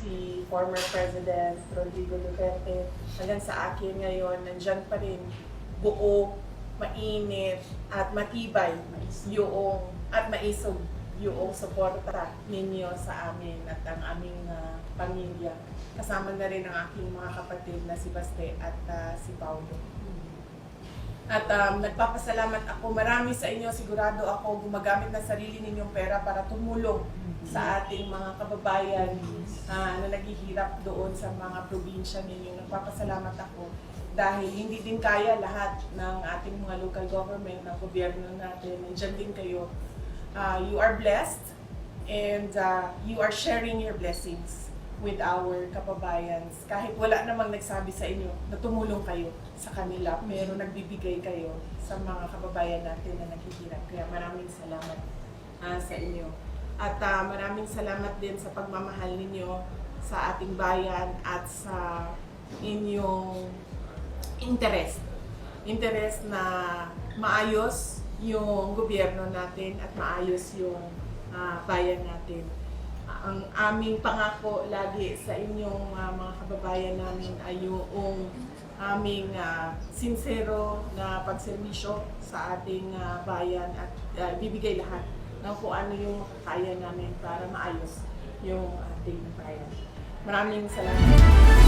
si former President Rodrigo Duterte hanggang sa akin ngayon, nandyan pa rin buo, mainit, at matibay yung at maisog yung suporta ninyo sa amin at ang aming ah, pamilya. Kasama na rin ang aking mga kapatid na si Baste at ah, si Paulo. At um, nagpapasalamat ako. Marami sa inyo, sigurado ako, gumagamit ng sarili ninyong pera para tumulong sa ating mga kababayan ah, na naghihirap doon sa mga probinsya ninyo. Nagpapasalamat ako dahil hindi din kaya lahat ng ating mga local government, ng gobyerno natin. Nandiyan din kayo. Ah, you are blessed and ah, you are sharing your blessings with our kababayans. Kahit wala namang nagsabi sa inyo na tumulong kayo sa kanila, pero nagbibigay kayo sa mga kababayan natin na naghihirap. Kaya maraming salamat ah, sa inyo. At ah, maraming salamat din sa pagmamahal ninyo sa ating bayan at sa inyong interest. Interest na maayos yung gobyerno natin at maayos yung ah, bayan natin. Ang aming pangako lagi sa inyong ah, mga kababayan namin ay yung aming ah, sincero na pagserbisyo sa ating ah, bayan at ah, bibigay lahat ng kung ano yung kaya namin para maayos yung ating bayan. Maraming salamat.